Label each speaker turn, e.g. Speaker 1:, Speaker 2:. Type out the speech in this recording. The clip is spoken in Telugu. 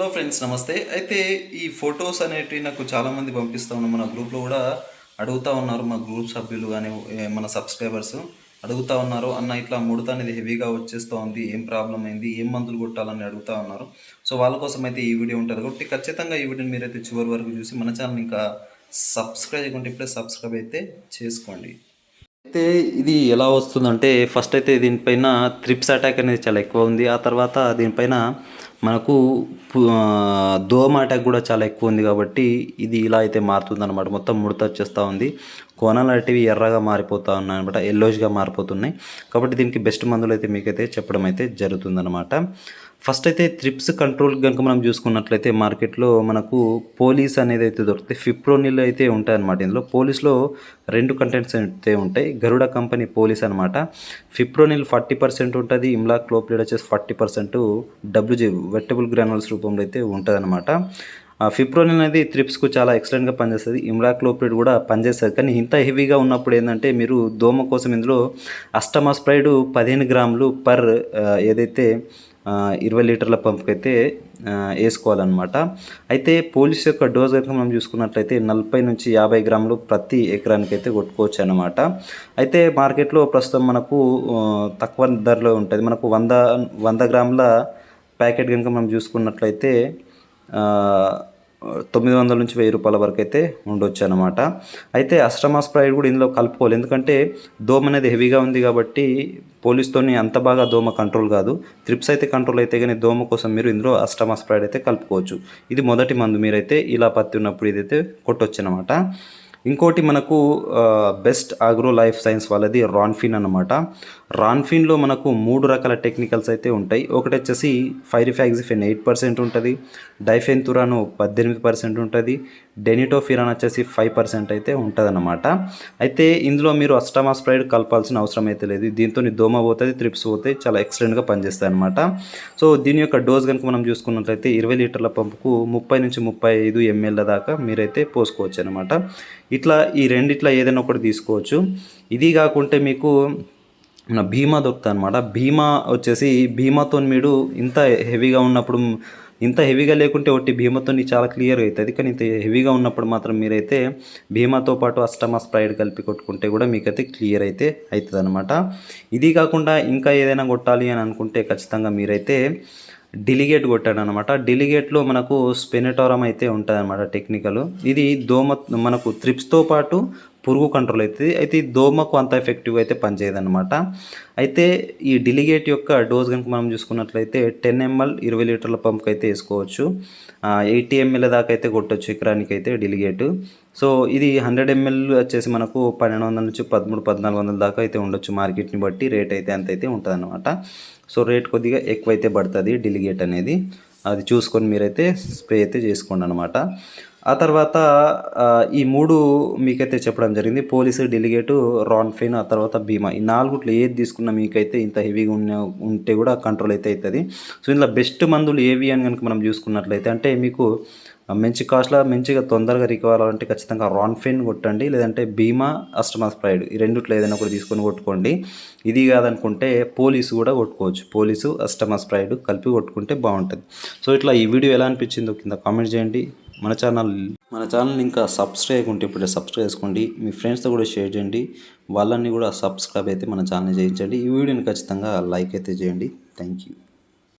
Speaker 1: హలో ఫ్రెండ్స్ నమస్తే. అయితే ఈ ఫొటోస్ అనేటివి నాకు చాలామంది పంపిస్తూ ఉన్నారు. మన గ్రూప్లో కూడా అడుగుతూ ఉన్నారు. మా గ్రూప్ సభ్యులు కానీ మన సబ్స్క్రైబర్స్ అడుగుతూ ఉన్నారు. అన్న ఇట్లా ముడత అనేది హెవీగా వచ్చేస్తూ ఉంది. ఏం ప్రాబ్లం అయింది? ఏం మందులు కొట్టాలని అడుగుతూ ఉన్నారు. సో వాళ్ళ కోసం అయితే ఈ వీడియో ఉంటుంది. కాబట్టి ఖచ్చితంగా ఈ వీడియోని మీరైతే చివరి వరకు చూసి మన ఛానల్ ఇంకా సబ్స్క్రైబ్ చేయకుంటే ఇప్పుడే సబ్స్క్రైబ్ అయితే చేసుకోండి. అయితే ఇది ఎలా వస్తుందంటే ఫస్ట్ అయితే దీనిపైన త్రిప్స్ అటాక్ అనేది చాలా ఎక్కువ ఉంది. ఆ తర్వాత దీనిపైన మనకు పు- దోమ అటాక్ కూడా చాలా ఎక్కువ ఉంది కాబట్టి ఇది ఇలా అయితే మారుతుంది అనమాట మొత్తం ముడత వచ్చేస్తూ ఉంది. కోణాలు అనేటివి ఎర్రగా మారిపోతూ ఉన్నాయి అనమాట ఎల్లోష్గా మారిపోతున్నాయి. కాబట్టి దీనికి బెస్ట్ మందులు అయితే మీకైతే చెప్పడం అయితే జరుగుతుందన్నమాట. ఫస్ట్ అయితే త్రిప్స్ కంట్రోల్ కనుక మనం చూసుకున్నట్లయితే మార్కెట్లో మనకు పోలీస్ అనేది అయితే దొరుకుతాయి. ఫిప్రోనిల్ అయితే ఉంటాయి అనమాట ఇందులో. పోలీస్లో రెండు కంటెంట్స్ అయితే ఉంటాయి. గరుడ కంపెనీ పోలీస్ అనమాట ఫిప్రోనిల్ ఫార్టీ పర్సెంట్ ఉంటుంది. ఇమ్లా క్లోప్లేడ్ వచ్చేసి forty percent WG wettable granules రూపంలో అయితే ఉంటుంది అనమాట ఆ ఫిప్రోనిల్ అనేది త్రిప్స్కు చాలా ఎక్సలెంట్గా పనిచేస్తుంది. ఇమ్లాక్లోప్రిడ్ కూడా పనిచేస్తుంది. కానీ ఇంత హెవీగా ఉన్నప్పుడు ఏంటంటే మీరు దోమ కోసం ఇందులో అస్టమాస్ప్రైడ్ పదిహేను గ్రాములు పర్ ఏదైతే ఇరవై లీటర్ల పంప్కి అయితే వేసుకోవాలన్నమాట. అయితే పోలీస్ యొక్క డోస్ కనుక మనం చూసుకున్నట్లయితే నలభై నుంచి యాభై గ్రాములు ప్రతి ఎకరానికి అయితే కొట్టుకోవచ్చు అనమాట అయితే మార్కెట్లో ప్రస్తుతం మనకు తక్కువ ధరలో ఉంటుంది. మనకు వంద వంద గ్రాముల ప్యాకెట్ కనుక మనం చూసుకున్నట్లయితే తొమ్మిది వందల నుంచి వెయ్యి రూపాయల వరకు అయితే ఉండొచ్చు అనమాట అయితే అస్ట్రమా స్ప్రైడ్ కూడా ఇందులో కలుపుకోవాలి. ఎందుకంటే దోమ అనేది హెవీగా ఉంది కాబట్టి పోలీస్తోని అంత బాగా దోమ కంట్రోల్ కాదు. త్రిప్స్ అయితే కంట్రోల్ అయితే కానీ దోమ కోసం మీరు ఇందులో అస్ట్రమా స్ప్రైడ్ అయితే కలుపుకోవచ్చు. ఇది మొదటి మందు మీరైతే ఇలా పత్తి ఉన్నప్పుడు ఇదైతే కొట్టొచ్చు అనమాట ఇంకోటి మనకు బెస్ట్ ఆగ్రో లైఫ్ సైన్స్ వాళ్ళది రాన్ఫిన్ అనమాట రాన్ఫిన్లో మనకు మూడు రకాల టెక్నికల్స్ అయితే ఉంటాయి. ఒకటి వచ్చేసి ఫైరిఫాగ్జిఫెన్ ఎయిట్ పర్సెంట్ ఉంటుంది. డైఫెన్తురాను పద్దెనిమిది పర్సెంట్ ఉంటుంది. డెనిటోఫిరాన్ వచ్చేసి ఫైవ్ పర్సెంట్ అయితే ఉంటుందన్నమాట. అయితే ఇందులో మీరు అస్టమా స్ప్రైడ్ కలపాల్సిన అవసరం అయితే లేదు. దీంతో దోమ పోతుంది త్రిప్స్ పోతే చాలా ఎక్సలెంట్గా పనిచేస్తాయి అనమాట సో దీని యొక్క డోస్ కనుక మనం చూసుకున్నట్లయితే ఇరవై లీటర్ల పంపుకు ముప్పై నుంచి ముప్పై ఐదు ఎంఎల్ దాకా మీరైతే పోసుకోవచ్చు అనమాట ఇట్లా ఈ రెండిట్లా ఏదైనా ఒకటి తీసుకోవచ్చు. ఇది కాకుంటే మీకు మన భీమా దొరుకుతుంది అనమాట భీమా వచ్చేసి భీమాతో మీరు ఇంత హెవీగా ఉన్నప్పుడు ఇంత హెవీగా లేకుంటే ఒకటి భీమాతో చాలా క్లియర్ అవుతుంది. కానీ ఇంత హెవీగా ఉన్నప్పుడు మాత్రం మీరైతే భీమాతో పాటు అష్టమా స్ప్రైడ్ కలిపి కొట్టుకుంటే కూడా మీకైతే క్లియర్ అయితే అవుతుంది అనమాట ఇది కాకుండా ఇంకా ఏదైనా కొట్టాలి అని అనుకుంటే ఖచ్చితంగా మీరైతే డిలిగేట్ కొట్టాడు అనమాట డిలిగేట్లో మనకు స్పెనటోరం అయితే ఉంటుంది అనమాట టెక్నికల్. ఇది దోమ మనకు త్రిప్స్తో పాటు పురుగు కంట్రోల్ అవుతుంది అయితే ఈ దోమకు అంత ఎఫెక్టివ్ అయితే పనిచేయదన్నమాట. అయితే ఈ డిలిగేట్ యొక్క డోస్ కనుక మనం చూసుకున్నట్లయితే టెన్ ఎంఎల్ ఇరవై లీటర్ల పంప్కి అయితే వేసుకోవచ్చు. ఎయిటీ ఎంఎల్ దాకా అయితే కొట్టచ్చు ఎకరానికి అయితే డిలిగేట్. సో ఇది హండ్రెడ్ ఎంఎల్ వచ్చేసి మనకు పన్నెండు వందల నుంచి పదమూడు పద్నాలుగు వందల దాకా అయితే ఉండొచ్చు మార్కెట్ని బట్టి. రేట్ అయితే అంత అయితే ఉంటుంది అనమాట సో రేట్ కొద్దిగా ఎక్కువ అయితే పడుతుంది డిలిగేట్ అనేది. అది చూసుకొని మీరైతే స్ప్రే అయితే చేసుకోండి అనమాట ఆ తర్వాత ఈ మూడు మీకైతే చెప్పడం జరిగింది. పోలీసు డెలిగేటు రాన్ఫిన్ ఆ తర్వాత బీమా. ఈ నాలుగుట్లో ఏది తీసుకున్నా మీకైతే ఇంత హెవీగా ఉన్న ఉంటే కూడా కంట్రోల్ అయితే అవుతుంది సో ఇందులో బెస్ట్ మందులు ఏవి అని కనుక మనం చూసుకున్నట్లయితే అంటే మీకు మంచి కాస్ట్లో మంచిగా తొందరగా రికవర్ అవ్వాలంటే ఖచ్చితంగా రాన్ఫిన్ కొట్టండి. లేదంటే బీమా అస్టమా స్ప్రైడ్ ఈ రెండిట్లో ఏదైనా ఒకటి తీసుకొని కొట్టుకోండి. ఇది కాదనుకుంటే పోలీసు కూడా కొట్టుకోవచ్చు. పోలీసు అస్టమా స్ప్రైడ్ కలిపి కొట్టుకుంటే బాగుంటుంది. సో ఇట్లా ఈ వీడియో ఎలా అనిపించిందో కింద కామెంట్ చేయండి. మన ఛానల్ మన ఛానల్ ఇంకా సబ్స్క్రైబ్ చేయకుంటే ఇప్పుడే సబ్స్క్రైబ్ చేసుకోండి. మీ ఫ్రెండ్స్తో కూడా షేర్ చేయండి. వాళ్ళని కూడా సబ్స్క్రైబ్ అయితే మన ఛానల్ చేయించండి. ఈ వీడియోని ఖచ్చితంగా లైక్ అయితే చేయండి. Thank you